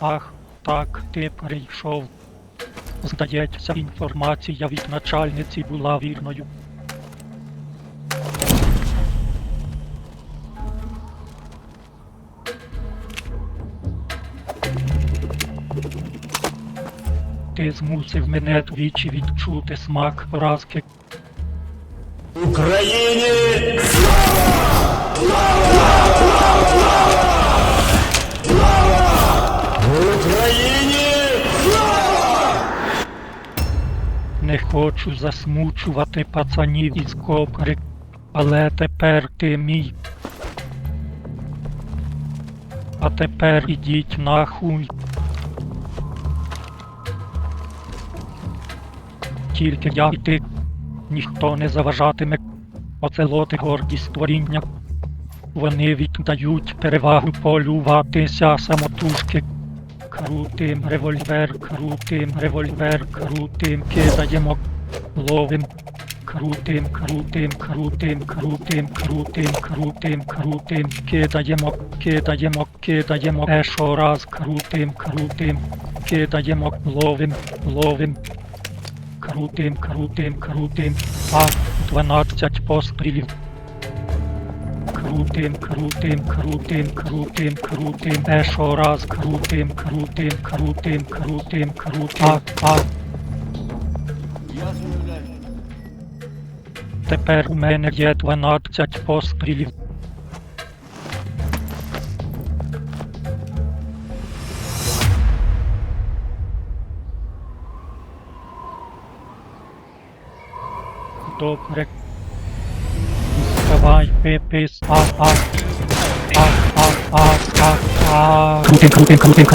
Ах, так, ти прийшов. Здається, інформація від начальниці була вірною. Ти змусив мене двічі відчути смак поразки. Україні Не хочу засмучувати пацанів із копри, але тепер ти мій. А тепер ідіть нахуй. Тільки я і ти. Ніхто не заважатиме. Оцелоти горді створіння. Вони віддають перевагу полюватися самотужки. Крутим револьвер, крутим револьвер, крутим, кидаємо, ловим. Крутим, крутим, крутим, крутим, крутим, крутим, крутим, кидаємо, кидаємо, кидаємо, перший раз крутим, крутим, кидаємо, ловим, ловим. Крутим, крутим, крутим, а 12 пострілів. Крутим, крутим, крутим, крутим, крутим, перший раз крутим, крутим, крутим, крутим, крутим, а, а. Тепер у мене є 12 пострілів. Добре. Давай, пипис, а, а. А, а, а, а, а. Крутим, крутим, крутим, крутим.